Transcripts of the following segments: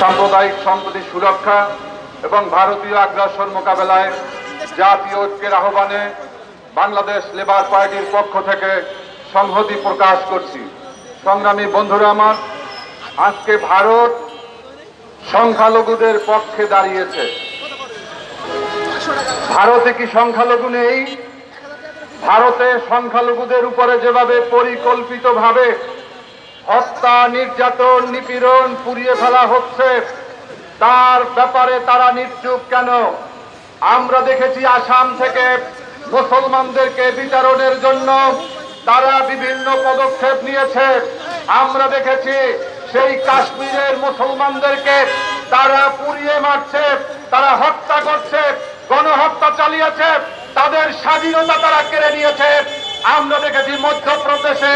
সাম্প্রদায়িক সম্প্রতি সুরক্ষা এবং ভারতীয় আগ্রাসন মোকাবেলায় জাতীয় ঐক্যের আহ্বানে বাংলাদেশ লেবার পার্টির পক্ষ থেকে সংহতি প্রকাশ করছি। সংগ্রামী বন্ধুরা আমার, আজকে ভারত সংখ্যালঘুদের পক্ষে দাঁড়িয়েছে। ভারতে কি সংখ্যালঘু নেই? ভারতে সংখ্যালঘুদের উপরে যেভাবে পরিকল্পিতভাবে হত্যা, নির্যাতন, নিপীড়ন পুড়িয়ে ফেলা হচ্ছে। তার ব্যাপারে তারা নিশ্চুপ কেন? আমরা দেখেছি আসাম থেকে মুসলমানদেরকে বিতরণের জন্য তারা বিভিন্ন পদক্ষেপ নিয়েছে। আমরা দেখেছি সেই কাশ্মীরের মুসলমানদেরকে তারা পুড়িয়ে মারছে, তারা হত্যা করছে, গণহত্যা চালিয়েছে, তাদের স্বাধীনতা তারা কেড়ে নিয়েছে। আমরা দেখেছি মধ্যপ্রদেশে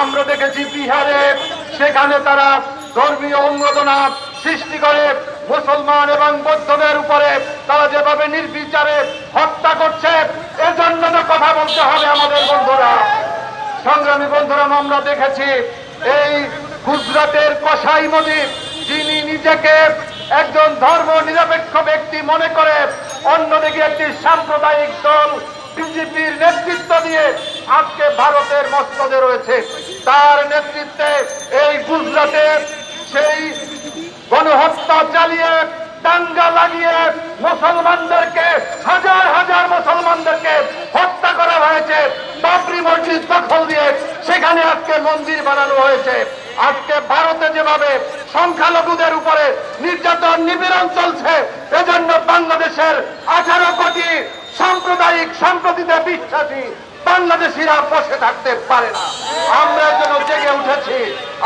আমরা দেখেছি বিহারে, সেখানে তারা ধর্মীয় উন্মোদনা সৃষ্টি করে, মুসলমান এবং বৌদ্ধদের উপরে তারা যেভাবে নির্বিচারে হত্যা করছে, এজন্য তো কথা বলতে হবে আমাদের বন্ধুরা। সংগ্রামী বন্ধুরা, আমরা দেখেছি এই গুজরাটের কসাই মজিদ, যিনি নিজেকে একজন ধর্ম নিরপেক্ষ ব্যক্তি মনে করে অন্যদিকে একটি সাম্প্রদায়িক দল বিজেপির নেতৃত্ব দিয়ে আজকে ভারতের মস্তদে রয়েছে। তার নেতৃত্বে এই গুজরাটে সেই গণহত্যা চালিয়ে দাঙ্গা লাগিয়ে মুসলমানদেরকে হাজার হাজার মুসলমানদেরকে হত্যা করা হয়েছে। বাবরি মসজিদ দখল দিয়ে সেখানে আজকে মন্দির বানানো হয়েছে। আজকে ভারতে যেভাবে সংখ্যালঘুদের উপরে নির্যাতন নিপীড়ন চলছে। এজন্য বাংলাদেশের আঠারো কোটি সাম্প্রদায়িক সম্প্রতিতে বিশ্বাসী বাংলাদেশিরা বসে থাকতে পারে না। আমরা যেন জেগে উঠেছি।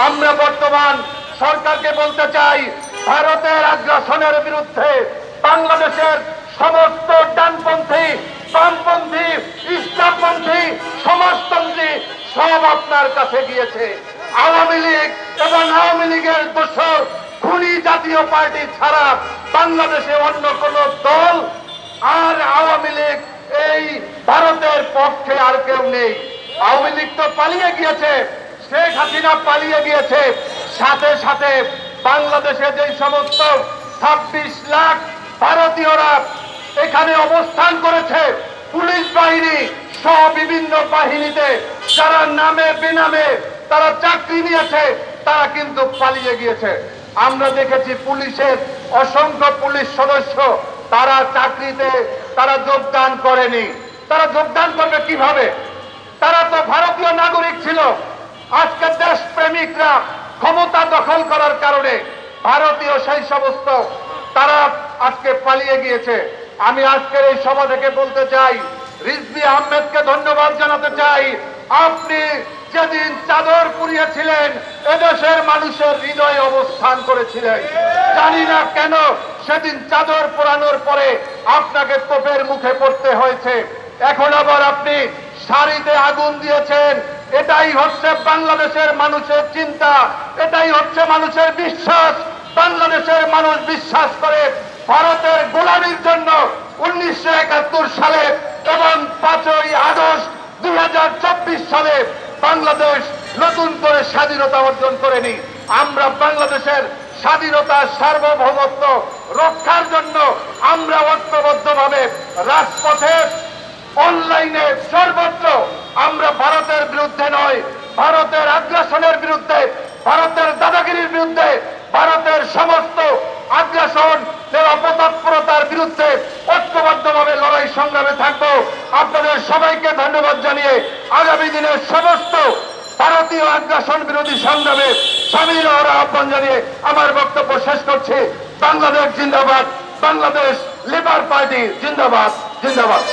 আমরা বর্তমান সরকারকে বলতে চাই, ভারতের আগ্রাসনের বিরুদ্ধে বাংলাদেশের সমস্ত ডানপন্থী, বামপন্থী, ইসলামপন্থী, সমাজতন্ত্রী সব আপনার কাছে গিয়েছে। আওয়ামী লীগ এবং আওয়ামী লীগের দোষর খুনি জাতীয় পার্টি ছাড়া বাংলাদেশে অন্য কোন দল আর আওয়ামী লীগ এই ভারতের পক্ষে আর কেউ নেই। আওয়ামী লীগ তো পালিয়ে গিয়েছে, শেখ হাসিনা পালিয়ে গিয়েছে। সাথে সাথে বাংলাদেশে যে সমস্ত ছাব্বিশ লাখ ভারতীয়রা এখানে অবস্থান করেছে, পুলিশ বাহিনী সহ বিভিন্ন বাহিনীতে, যারা নামে বেনামে তারা চাকরি নিয়েছে, তারা কিন্তু পালিয়ে গিয়েছে। আমরা দেখেছি পুলিশের অসংখ্য পুলিশ সদস্য, তারা চাকরিতে, তারা যোগদান করেনি। তারা যোগদান করবে কীভাবে? তারা তো ভারতীয় নাগরিক ছিল। আজকে দেশ প্রেমিকরা ক্ষমতা দখল করার কারণে ভারতীয় সেই সমস্ত তারা আজকে পালিয়ে গিয়েছে। আমি আজকের এই সভা থেকে বলতে চাই, রিজভি আহমেদকে ধন্যবাদ জানাতে চাই। আপনি যেদিন চাদর পুড়িয়েছিলেন, এদেশের মানুষের হৃদয়ে অবস্থান করেছিলেন। জানি না কেন সেদিন চাদর পোড়ানোর পরে আপনাকে তোপের মুখে পড়তে হয়েছে। এখন আবার আপনি শাড়িতে আগুন দিয়েছেন। এটাই হচ্ছে বাংলাদেশের মানুষের চিন্তা। এটাই হচ্ছে মানুষের বিশ্বাস। বাংলাদেশের মানুষ বিশ্বাস করে ভারতের গোলামির জন্য উনিশশো একাত্তর সালে এবং পাঁচই আগস্ট দুই হাজার চব্বিশ সালে বাংলাদেশ নতুন করে স্বাধীনতা অর্জন করেনি। আমরা বাংলাদেশের স্বাধীনতা সার্বভৌমত্ব রক্ষার জন্য আমরা ঐক্যবদ্ধভাবে রাজপথে অনলাইনে সর্বত্র আমরা ভারতের বিরুদ্ধে নয়, ভারতের আগ্রাসনের বিরুদ্ধে, ভারতের দাদাগিরির বিরুদ্ধে, ভারতের সমস্ত আগ্রাসন অপতৎপরতার বিরুদ্ধে ঐক্যবদ্ধভাবে লড়াই সংগ্রামে থাকব। আপনাদের সবাইকে ধন্যবাদ জানিয়ে আগামী দিনের সমস্ত ভারতীয় আগ্রাসন বিরোধী সংগ্রামে সামিল হওয়ার আহ্বান জানিয়ে আমার বক্তব্য শেষ করছে। বাংলাদেশ জিন্দাবাদ, বাংলাদেশ লেবার পার্টি জিন্দাবাদ জিন্দাবাদ।